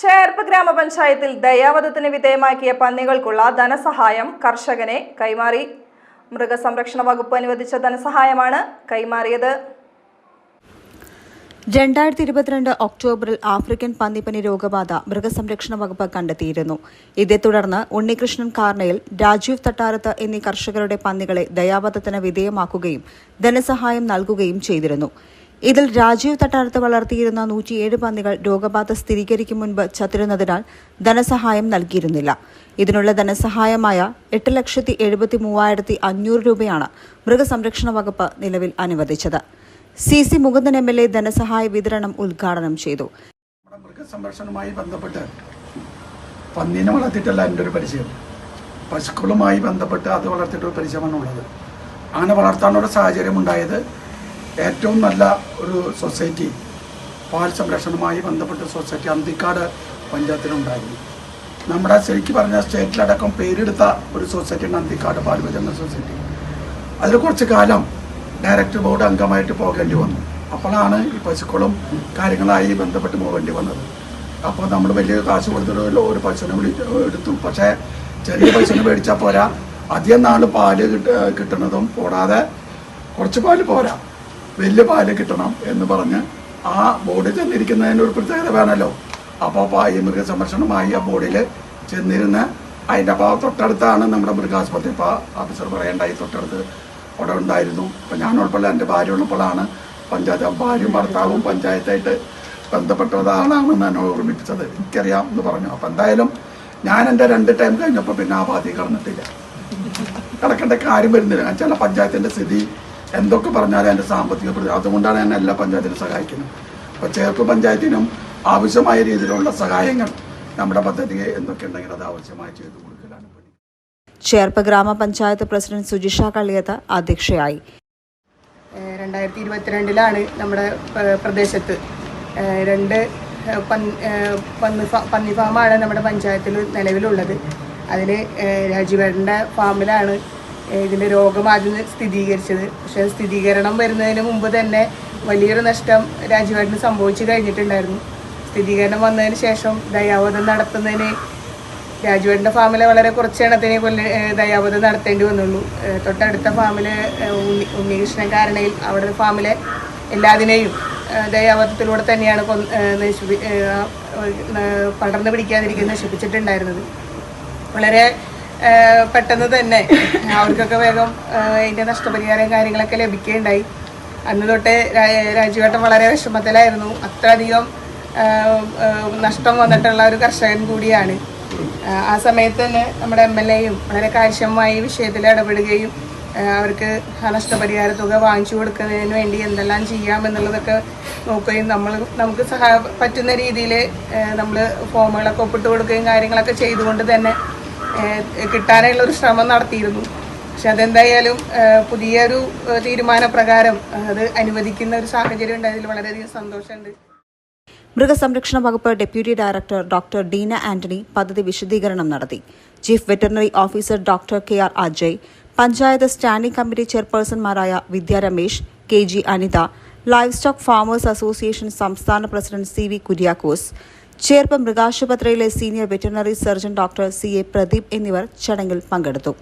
ചേർപ്പ് ഗ്രാമപഞ്ചായത്തിൽ ദയാവധത്തിന് വിധേയമാക്കിയ പന്നികൾക്കുള്ള ധനസഹായം കർഷകനെ കൈമാറി. മൃഗസംരക്ഷണ വകുപ്പ് അനുവദിച്ച ധനസഹായമാണ് കൈമാറിയത്. രണ്ടായിരത്തി ഇരുപത്തിരണ്ട് ഒക്ടോബറിൽ ആഫ്രിക്കൻ പന്നിപ്പനി രോഗബാധ മൃഗസംരക്ഷണ വകുപ്പ് കണ്ടെത്തിയിരുന്നു. ഇതേ തുടർന്ന് ഉണ്ണികൃഷ്ണൻ കാർണയിൽ രാജീവ് തട്ടാരത്ത് എന്നീ കർഷകരുടെ പന്നികളെ ദയാവധത്തിന് വിധേയമാക്കുകയും ധനസഹായം നൽകുകയും ചെയ്തിരുന്നു. ഇതിൽ രാജീവ് തട്ടാരത്ത് വളർത്തിയിരുന്ന നൂറ്റിയേഴ് പന്നികൾ രോഗബാധ സ്ഥിരീകരിക്കും മുൻപ് ചത്തിരുന്നതിനാൽ ധനസഹായം നൽകിയിരുന്നില്ല. ഇതിനുള്ള ധനസഹായമായ എട്ട് ലക്ഷത്തി എഴുപത്തി മൂവായിരത്തി അഞ്ഞൂറ് രൂപയാണ് മൃഗസംരക്ഷണ വകുപ്പ് നിലവിൽ അനുവദിച്ചത്. C C Mukundan M L A ധനസഹായ വിതരണം ഉദ്ഘാടനം ചെയ്തു. മൃഗസംരക്ഷണവുമായി ബന്ധപ്പെട്ട് പന്നീനെ വളർത്തിയിട്ടല്ല എന്റെ ഒരു പരിചയം. പശുക്കളുമായി ബന്ധപ്പെട്ട് അത് വളർത്തിയിട്ടൊരു പരിചയമാണ് ഉള്ളത്. അങ്ങനെ വളർത്താനുള്ള സാഹചര്യം ഉണ്ടായത് ഏറ്റവും നല്ല ഒരു സൊസൈറ്റി പാൽ സംരക്ഷണവുമായി ബന്ധപ്പെട്ട സൊസൈറ്റി അന്തിക്കാട് പഞ്ചായത്തിലുണ്ടായിരുന്നു. നമ്മുടെ ശരിക്കും പറഞ്ഞ സ്റ്റേറ്റിലടക്കം പേരെടുത്ത ഒരു സൊസൈറ്റിയാണ് അന്തിക്കാട് പാൽ വിതരണ സൊസൈറ്റി. അതിൽ കുറച്ച് കാലം ഡയറക്ടർ ബോർഡ് അംഗമായിട്ട് പോകേണ്ടി വന്നു. അപ്പോഴാണ് ഈ പശുക്കളും കാര്യങ്ങളായി ബന്ധപ്പെട്ട് പോകേണ്ടി വന്നത്. അപ്പോൾ നമ്മൾ വലിയ കാശ് കൊടുത്തിട്ട് ഒരു പശുവിനെ വിളി എടുത്തു. പക്ഷേ ചെറിയ പശുവിനെ മേടിച്ചാൽ പോരാ. അധികം നാൾ പാൽ കിട്ട കിട്ടുന്നതും കൂടാതെ കുറച്ച് പാൽ പോരാ. വലിയ പാൽ കിട്ടണം എന്ന് പറഞ്ഞ് ആ ബോർഡിൽ ചെന്നിരിക്കുന്നതിന്റെ ഒരു പ്രത്യേകത വേണമല്ലോ അപ്പോൾ ഈ മൃഗസംരക്ഷണമായി ആ ബോർഡിൽ ചെന്നിരുന്ന് അതിന്റെ അപ്പോൾ തൊട്ടടുത്താണ് നമ്മുടെ മൃഗാസ്പത്രി. ഇപ്പോൾ ഓഫീസർ പറയണ്ടായി തൊട്ടടുത്ത് അവിടെ ഉണ്ടായിരുന്നു. അപ്പോൾ ഞാൻ ഉൾപ്പെടെ എന്റെ ഭാര്യ ഉള്ളപ്പോഴാണ് പഞ്ചായത്ത് ഭാര്യയും ഭർത്താവും പഞ്ചായത്തായിട്ട് ബന്ധപ്പെട്ടതാണെന്ന് എന്നെ ഓർമ്മിപ്പിച്ചത്. എനിക്കറിയാം എന്ന് പറഞ്ഞു. അപ്പോൾ എന്തായാലും ഞാൻ എന്റെ രണ്ട് ടൈം കഴിഞ്ഞപ്പോൾ പിന്നെ ആ ബാധ്യത കടന്നിട്ടില്ല. കിടക്കേണ്ട കാര്യം വരുന്നില്ല. ചില പഞ്ചായത്തിന്റെ സ്ഥിതി എന്തൊക്കെ പറഞ്ഞാലും എന്റെ സാമ്പത്തിക പ്രതി അതുകൊണ്ടാണ് ഞാൻ എല്ലാ പഞ്ചായത്തിനും സഹായിക്കുന്നത്. അപ്പോൾ ചേർപ്പ് പഞ്ചായത്തിനും ആവശ്യമായ രീതിയിലുള്ള സഹായങ്ങൾ നമ്മുടെ പദ്ധതി എന്തൊക്കെ ഉണ്ടെങ്കിൽ അത് ആവശ്യമായി ചെയ്തു കൊടുക്കലാണ് ചേർപ്പ് ഗ്രാമപഞ്ചായത്ത് പ്രസിഡന്റ് സുജിഷ കളിയത്ത് അധ്യക്ഷയായി. രണ്ടായിരത്തി ഇരുപത്തിരണ്ടിലാണ് നമ്മുടെ പ്രദേശത്ത്. രണ്ട് പന്നി പന്നി ഫാമാണ് നമ്മുടെ പഞ്ചായത്തിൽ നിലവിലുള്ളത്. അതിൽ രാജീവേട്ടന്റെ ഫാമിലാണ് ഇതിന്റെ രോഗം ആദ്യം സ്ഥിരീകരിച്ചത്. പക്ഷേ സ്ഥിരീകരണം വരുന്നതിന് മുമ്പ് തന്നെ വലിയൊരു നഷ്ടം രാജീവായിട്ട് സംഭവിച്ചു കഴിഞ്ഞിട്ടുണ്ടായിരുന്നു. സ്ഥിരീകരണം വന്നതിന് ശേഷം ദയാവധം നടത്തുന്നതിന് രാജുവേട്ടന്റെ ഫാമിലെ വളരെ കുറച്ച് എണ്ണത്തിനെ കൊല്ല ദയാവധം നടത്തേണ്ടി വന്നുള്ളൂ. തൊട്ടടുത്ത ഫാമിലെ ഉണ്ണി ഉണ്ണികൃഷ്ണൻ കാരണയിൽ അവിടെ ഫാമിലെ എല്ലാതിനെയും ദയാവധത്തിലൂടെ തന്നെയാണ് കൊ നശിപ്പി പടർന്നു പിടിക്കാതിരിക്കുന്ന നശിപ്പിച്ചിട്ടുണ്ടായിരുന്നത്. വളരെ പെട്ടെന്ന് തന്നെ. അവർക്കൊക്കെ വേഗം അതിന്റെ നഷ്ടപരിഹാരം കാര്യങ്ങളൊക്കെ ലഭിക്കുകയുണ്ടായി. അന്ന് തൊട്ടേ രാജുവേട്ടൻ വളരെ വിഷമത്തിലായിരുന്നു. അത്രയധികം നഷ്ടം വന്നിട്ടുള്ള ഒരു കർഷകൻ കൂടിയാണ്. ആ സമയത്ത് തന്നെ നമ്മുടെ എം എൽ എയും വളരെ കാര്യക്ഷമമായി വിഷയത്തിൽ ഇടപെടുകയും അവർക്ക് ആ നഷ്ടപരിഹാര തുക വാങ്ങിച്ചു കൊടുക്കുന്നതിന് വേണ്ടി എന്തെല്ലാം ചെയ്യാമെന്നുള്ളതൊക്കെ നോക്കുകയും നമ്മൾ നമുക്ക് സഹായ പറ്റുന്ന രീതിയിൽ നമ്മൾ ഫോമുകളൊക്കെ ഒപ്പിട്ട് കൊടുക്കുകയും കാര്യങ്ങളൊക്കെ ചെയ്തുകൊണ്ട് തന്നെ കിട്ടാനുള്ള ഒരു ശ്രമം നടത്തിയിരുന്നു. പക്ഷെ അതെന്തായാലും പുതിയൊരു തീരുമാന തീരുമാനപ്രകാരം അത് അനുവദിക്കുന്ന ഒരു സാഹചര്യം ഉണ്ടായതിൽ വളരെയധികം സന്തോഷമുണ്ട്. മൃഗസംരക്ഷണ വകുപ്പ് deputy director doctor Deena Antony പദ്ധതി വിശദീകരണം നടത്തി. Chief veterinary officer doctor K R Ajay panchayat standing committee ചെയർപേഴ്സൺമാരായ Vidya Ramesh K G Anitha livestock farmers association സംസ്ഥാന president C V Kuriakose Cherpu മൃഗാശുപത്രിയിലെ senior veterinary surgeon doctor C A Pradeep എന്നിവർ ചടങ്ങിൽ പങ്കെടുത്തു